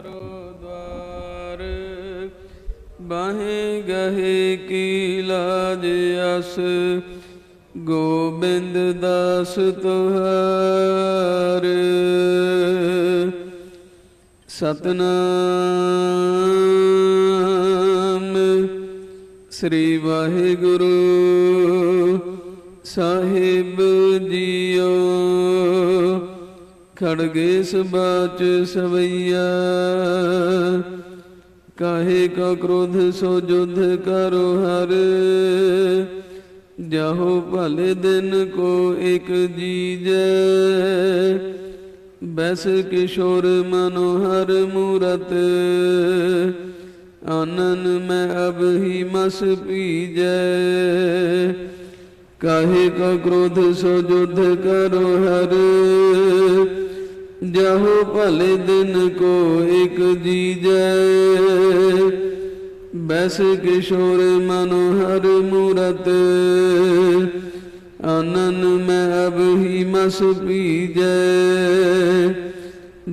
ਚਾਰੋ ਦਵਾਰ ਬਾਹੇ ਗਹੇ ਕੀ ਲਾਜ ਅਸ, ਗੋਬਿੰਦ ਦਾਸ ਤੁਹਾਰ। ਸਤਨਾਮ ਸ੍ਰੀ ਵਾਹਿਗੁਰੂ ਸਾਹਿਬ ਜੀਓ। ਖੜਗੇ ਸਬਾਚ ਸਵਈਆ। ਕਾਹੇ ਕਾ ਕ੍ਰੋਧ ਸੋ ਜੁਧ ਕਰੋ ਹਰ। ਜਾਹੋ ਭਲੇ ਦਿਨ ਕੋ ਇਕ ਜੀਜੈ। ਬੈਸ ਕਿਸ਼ੋਰ ਮਨੋਹਰ ਮੂਰਤ। ਆਨਨ ਮੈਂ ਅਬ ਹੀ ਮਸ ਪੀਜੈ। ਕਾਹੇ ਕਾ ਕ੍ਰੋਧ ਸੋ ਜੁਧ ਕਰੋ ਹਰ। ਜਾਹੋ ਭਲੇ ਦਿਨ ਕੋ ਇਕ ਜੀਜੈ ਬੈਸ ਕਿਸ਼ੋਰ ਮਨੋਹਰ ਮੂਰਤ, ਆਨਨ ਮੈਂ ਅਬ ਹੀ ਮਸ ਪੀਜੈ।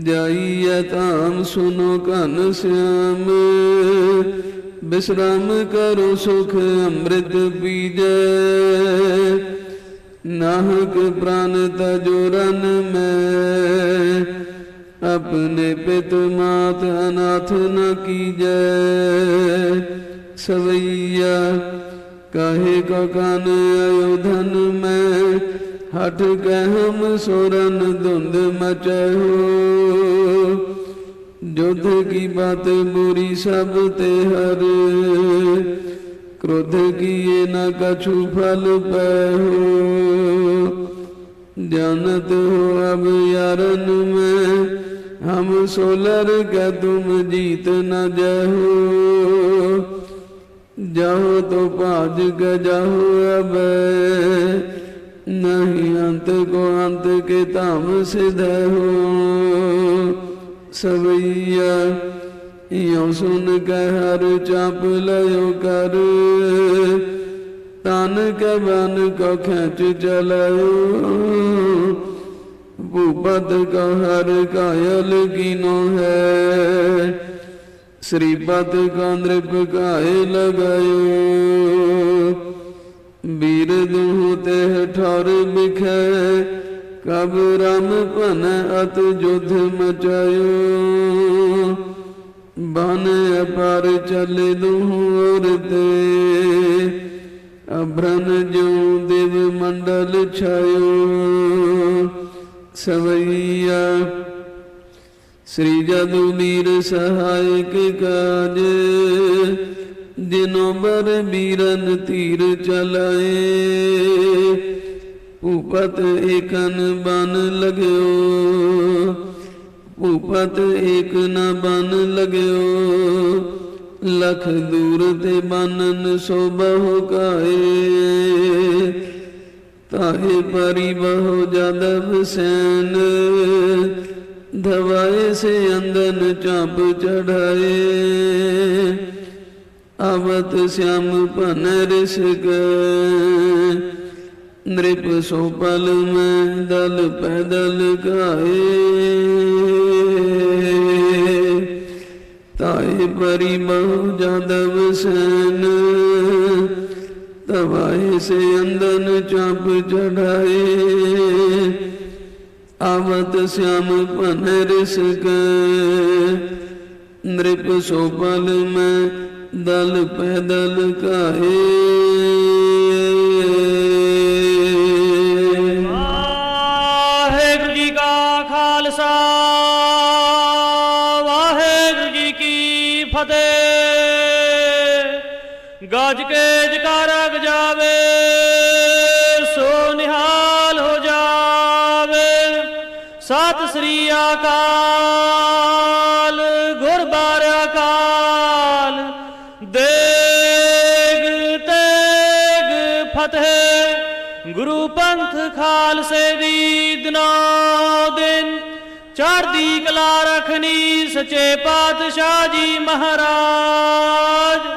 ਜਾਈਐ ਧਾਮ ਸੁਨੋ ਕਨ ਸਿਆਮ, ਬਿਸਰਾਮ ਕਰੋ ਸੁਖ ਅੰਮ੍ਰਿਤ ਪੀਜੈ। ਨਾਹਕ ਪ੍ਰਾਨ ਤਜੋ ਰਨ ਮੈਂ। ਆਪਣੇ ਪਿਤ ਮਾਤ ਅਨਾਥ ਨ ਕੀਜੈ। ਸਵਈਆ, ਕਹੇ ਕੋ ਕਨ ਅਯੋਧਨ ਮੈਂ। ਹਟ ਕਹਿਮ ਸੋਰਨ ਧੁੰਦ ਮਚਹੁ ਜੁਧ ਕੀ ਬਾਤ ਬੁਰੀ ਸਭ ਤੇ ਹਰ। क्रोध किए न कछु फल पहो जानत हो अब यारन में हम सोलर का तुम जीत न जहो जाहो तो पाज ग जाहो अब नहीं अंत को अंत के ताम सिद्ध हो सवैया ਇਉ ਸੁਨ ਕੈ ਹਰ ਚਪ ਲਿਓ ਕਰ। ਤਨ ਕੈ ਬਨ ਕੋ ਖਿਚ ਚਲਿਓ ਭੂਪਤ ਕਾ ਹਰ ਕਾਇਲ ਕੀਨੋ ਹੈ। ਸ੍ਰੀ ਪਤ ਕਾ ਨ੍ਰਿਪ ਕਾਇ ਲਗਾਇਓ ਵੀਰ ਦੁਹ ਤੇ ਠਰ ਬਿਖੈ ਕਬ ਰਮ ਭਨ ਅਤ ਜੁਧ ਮਚਾਇਓ। ਬਨ ਅਪਰ ਚੱਲੇ ਦੁਹ ਤੇ। ਅਬਰਨ ਜਿਉ ਦੇਵ ਮੰਡਲ ਛਾਇਓ। ਸਵਈਆ ਸ੍ਰੀ ਜਦੂ ਵੀਰ ਸਹਾਇਕ ਕਾਜ। ਜਿਨੋ ਬਰ ਵੀਰਨ ਤੀਰ ਚਲਾਏ। ਭੂਪਤ ਏਕਨ ਬਨ ਲਗਿਓ। ਭੂਪਤ ਏਕ ਨ ਬਨ ਲਗਿਓ, ਲਖ ਦੂਰ ਤੇ ਬਾਨਨ ਸੋ ਬਹੁ ਕਾਏ। ਤਾਹੇ ਪਰੀ ਬਹੁ ਜਦ ਸੈਨ ਧਵਾਏ ਸੇ ਅੰਦਨ ਚਾਪ ਚੜਾਏ। ਅਵਤ ਸਿਆਮ ਭਨ ਰਿਸਕ ਨ੍ਰਿਪ ਸੋ ਪਲ ਮੈਂ ਦਲ ਪੈਦਲ ਕਾਏ ਤਾਏ ਪਰੀ ਬਹੁ ਜਾਦਵ ਸੈਨ ਤਵਾਏ ਸੇ ਅੰਦਨ ਚਾਪ ਚੜਾਏ ਆਵਤ ਸਿਆਮ ਭਨ ਰਿਸਕ ਨ੍ਰਿਪ ਸੋ ਪਲ ਮੈਂ ਵਾਹਿਗੁਰੂ ਜੀ ਕੀ ਫਤਿਹ। ਗੱਜ ਕੇ ਜਕਾਰਾ ਗਜਾਵੇ ਸੋ ਨਿਹਾਲ ਹੋ ਜਾਵੇ। ਸਤਿ ਸ੍ਰੀ ਅਕਾਲ ਗੁਰਬਾਰ ਅਕਾਲ। ਦੇਗ ਤੇਗ ਫਤਿਹ, ਗੁਰੂ ਪੰਥ ਖਾਲਸੇ ਦੀ ਦਿਨੋ ਦਿਨ ਚੜ੍ਹਦੀ ਕਲਾ ਰਖਣੀ ਸੱਚੇ ਪਾਤਸ਼ਾਹ ਜੀ ਮਹਾਰਾਜ।